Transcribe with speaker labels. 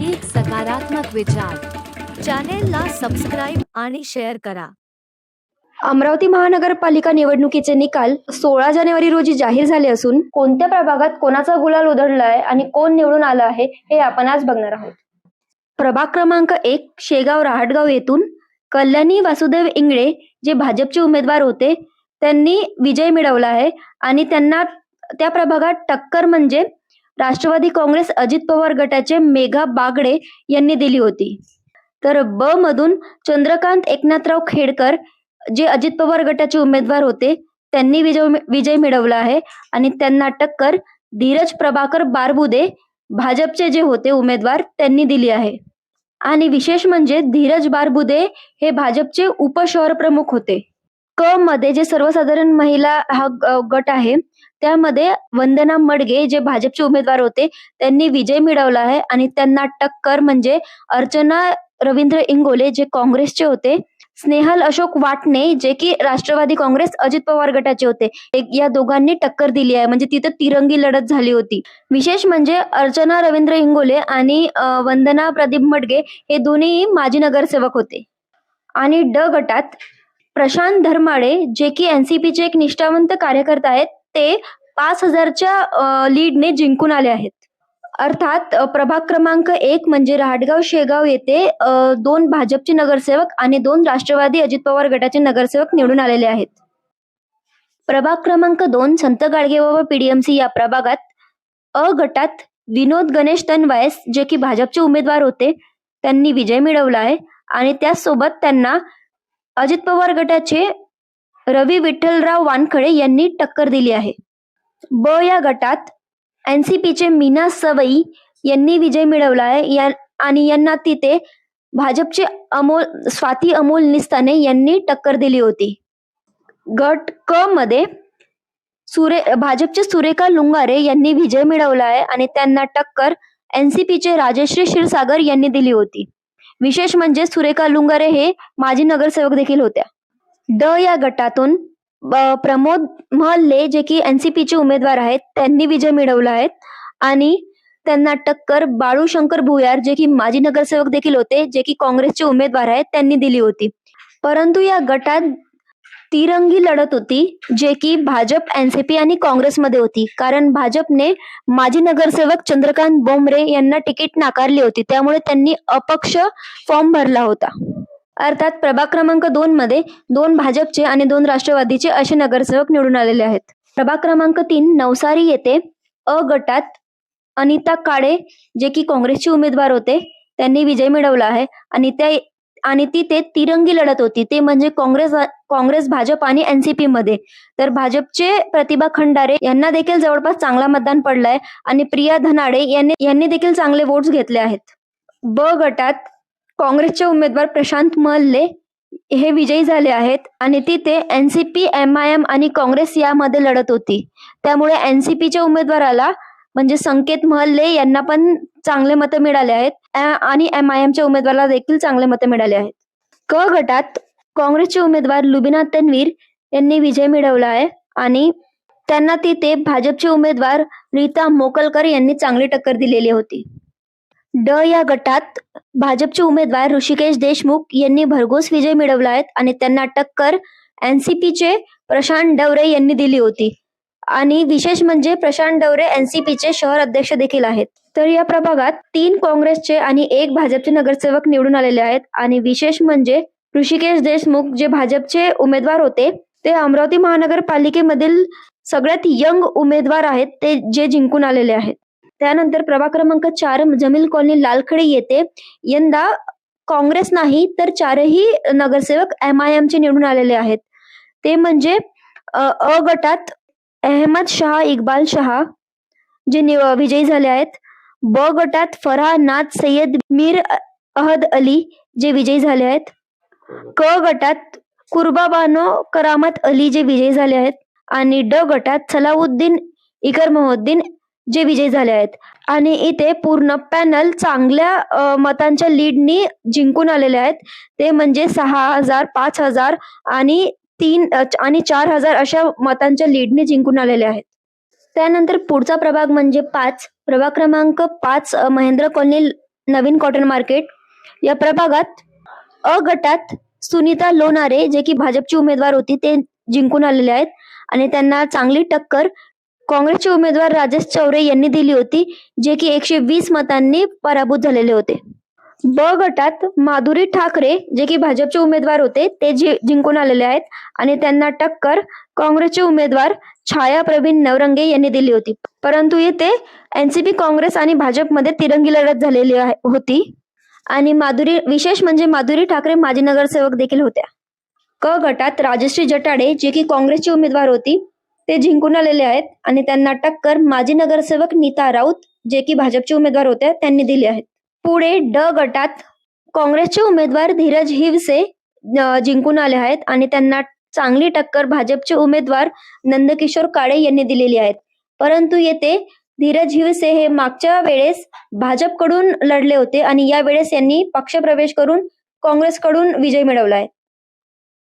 Speaker 1: एक सकारात्मक विचार. चॅनेलला सबस्क्राईब आणि शेअर करा.
Speaker 2: अमरावती महानगरपालिका निवडणुकीचे निकाल सोळा जानेवारी रोजी जाहीर झाले असून कोणत्या प्रभागात कोणाचा गुलाल उधळला आहे आणि कोण निवडून आलं आहे हे आपण आज बघणार आहोत. प्रभाग क्रमांक एक शेगाव रहाटगाव येथून कल्याणी वासुदेव इंगळे जे भाजपचे उमेदवार होते त्यांनी विजय मिळवला आहे आणि त्यांना त्या प्रभागात टक्कर म्हणजे राष्ट्रवादी काँग्रेस अजित पवार गटाचे मेघा बागडे यांनी दिली होती. तर ब मधून चंद्रकांत एकनाथराव खेडकर जे अजित पवार गटाचे उमेदवार होते त्यांनी विजय विजय मिळवला आहे. आणि त्यांना टक्कर धीरज प्रभाकर बारबुदे भाजपचे जे होते उमेदवार त्यांनी दिली आहे. आणि विशेष म्हणजे धीरज बारबुदे हे भाजपचे उपशहर प्रमुख होते. क मध्ये जे सर्वसाधारण महिला हा गट आहे त्यामध्ये वंदना मडगे जे भाजपचे उमेदवार होते त्यांनी विजय मिळवला आहे आणि त्यांना टक्कर म्हणजे अर्चना रवींद्र इंगोले जे काँग्रेसचे होते स्नेहल अशोक वाटणे जे की राष्ट्रवादी काँग्रेस अजित पवार गटाचे होते एक- या दोघांनी टक्कर दिली आहे. म्हणजे तिथं तिरंगी लढत झाली होती. विशेष म्हणजे अर्चना रवींद्र इंगोले आणि वंदना प्रदीप मडगे हे दोन्ही माजी नगरसेवक होते. आणि ड गटात प्रशांत धर्माडे जे की एनसीपीचे एक निष्ठावंत कार्यकर्ता आहेत ते पाच हजारच्या लीडने जिंकून आले आहेत. अर्थात प्रभाग क्रमांक एक म्हणजे रहाटगाव शेगाव येथे दोन भाजपचे नगरसेवक आणि दोन राष्ट्रवादी अजित पवार गटाचे नगरसेवक निवडून आलेले आहेत. प्रभाग क्रमांक दोन संत गाडगेबाबा व पीडीएमसी या प्रभागात अ गटात विनोद गणेश तनवायस जे की भाजपचे उमेदवार होते त्यांनी विजय मिळवला आहे. आणि त्यासोबत त्यांना अजित पवार गटाचे रवी विठ्ठलराव वानखळे यांनी टक्कर दिली आहे. ब या गटात एनसीपीचे मीना सवई यांनी विजय मिळवला आहे. या आणि यांना तिथे भाजपचे अमोल स्वाती अमोल निस्ताने यांनी टक्कर दिली होती. गट क मध्ये सुरे भाजपचे सुरेखा लुंगारे यांनी विजय मिळवला आहे आणि त्यांना टक्कर एनसीपीचे राजश्री क्षीरसागर यांनी दिली होती. विशेष म्हणजे सुरेखा लुंगारे हे माजी नगरसेवक देखील होत्या. ड या गटातून प्रमोद महल्ले जे की एनसीपीचे उमेदवार आहेत त्यांनी विजय मिळवला आहे. आणि त्यांना टक्कर बाळू शंकर भुयार जे की माजी नगरसेवक देखील होते जे की काँग्रेसचे उमेदवार आहेत त्यांनी दिली होती. परंतु या गटात तिरंगी लढत होती जे की भाजप एनसीपी आणि काँग्रेसमध्ये होती. कारण भाजपने माजी नगरसेवक चंद्रकांत बोंबरे यांना तिकीट नाकारली होती. त्यामुळे त्यांनी अपक्ष फॉर्म भरला होता. अर्थात प्रभाग क्रमांक दोन मध्ये दोन भाजपचे आणि दोन राष्ट्रवादीचे असे नगरसेवक निवडून आलेले आहेत. प्रभाग क्रमांक तीन नवसारी येथे अ गटात अनिता काळे जे की काँग्रेसचे उमेदवार होते त्यांनी विजय मिळवला आहे. आणि त्या आणि तिथे तिरंगी लढत होती. ते म्हणजे काँग्रेस काँग्रेस भाजप आणि एनसीपी मध्ये. तर भाजपचे प्रतिभा खंडारे यांना देखील जवळपास चांगला मतदान पडलाय. आणि प्रिया धनाडे यांनी यांनी देखील चांगले वोट्स घेतले आहेत. ब गटात काँग्रेसचे उमेदवार प्रशांत मल्ले हे विजयी झाले आहेत आणि तिथे एनसीपी एम आय एम आणि काँग्रेस यामध्ये लढत होती. त्यामुळे एनसीपीच्या उमेदवाराला म्हणजे संकेत महल्ले यांना पण चांगले मतं मिळाले आहेत. आणि एम आय एमच्या उमेदवाराला देखील चांगले मतं मिळाले आहेत. क गटात काँग्रेसचे उमेदवार लुबिना तन्वीर यांनी विजय मिळवला आहे आणि त्यांना तिथे भाजपचे उमेदवार रीता मोकलकर यांनी चांगली टक्कर दिलेली होती. ड या गटात भाजपचे उमेदवार ऋषिकेश देशमुख यांनी भरघोस विजय मिळवला आहे आणि त्यांना टक्कर एनसीपीचे प्रशांत डवरे यांनी दिली होती. आणि विशेष म्हणजे प्रशांत डवरे एनसीपीचे शहर अध्यक्ष देखील आहेत. तर या प्रभागात तीन काँग्रेसचे आणि एक भाजपचे नगरसेवक निवडून आलेले आहेत. आणि विशेष म्हणजे ऋषिकेश देशमुख जे भाजपचे उमेदवार होते ते अमरावती महानगरपालिकेमधील सगळ्यात यंग उमेदवार आहेत ते जे जिंकून आलेले आहेत. त्यानंतर प्रभाग क्रमांक चार जमील कॉलनी लालखडे येथे यंदा काँग्रेस नाही तर चारही नगरसेवक एम आय एमचे निवडून आलेले आहेत. ते म्हणजे अ गटात अहमद शहा इक्बाल शहा जे निव- विजयी झाले आहेत. ब गटात फराह नाथ सय्यद मीर अहद अली जे विजयी झाले आहेत. क गटात कुर्बा बानो करामत अली जे विजयी झाले आहेत. आणि ड गटात सलाउद्दीन इकर मोहद्दीन जे विजयी झाले आहेत. आणि इथे पूर्ण पॅनल चांगल्या मतांच्या लीडनी जिंकून आलेले आहेत. ते म्हणजे सहा हजार पाच हजार आणि तीन आणि चार हजार अशा मतांच्या लीडने जिंकून आलेले आहेत. त्यानंतर पुढचा प्रभाग म्हणजे पाच प्रभाग क्रमांक पाच महेंद्र कॉलनी नवीन कॉटन मार्केट या प्रभागात अ गटात सुनीता लोणारे जे की भाजपची उमेदवार होती ते जिंकून आलेले आहेत. आणि त्यांना चांगली टक्कर काँग्रेसचे उमेदवार राजेश चौरे यांनी दिली होती जे की एकशे वीस मतांनी पराभूत झालेले होते. ब गटात माधुरी ठाकरे जे की भाजपचे उमेदवार होते ते जि- जिंकून आलेले आहेत. आणि त्यांना टक्कर काँग्रेसचे उमेदवार छाया प्रवीण नवरंगे यांनी दिली होती. परंतु येथे एनसीपी काँग्रेस आणि भाजपमध्ये तिरंगी लढत झालेली आहे होती. आणि माधुरी विशेष म्हणजे माधुरी ठाकरे माजी नगरसेवक देखील होत्या. क गटात राजश्री जटाडे जे की काँग्रेसची उमेदवार होती ते जिंकून आलेले आहेत आणि त्यांना टक्कर माजी नगरसेवक नीता राऊत जे की भाजपचे उमेदवार होते त्यांनी दिले आहेत. पुढे ड गटात काँग्रेसचे उमेदवार धीरज हिवसे जिंकून आले आहेत आणि त्यांना चांगली टक्कर भाजपचे उमेदवार नंदकिशोर काळे यांनी दिलेली आहेत. परंतु येथे धीरज हिवसे हे मागच्या वेळेस भाजपकडून लढले होते आणि या वेळेस यांनी पक्षप्रवेश करून काँग्रेसकडून विजय मिळवला आहे.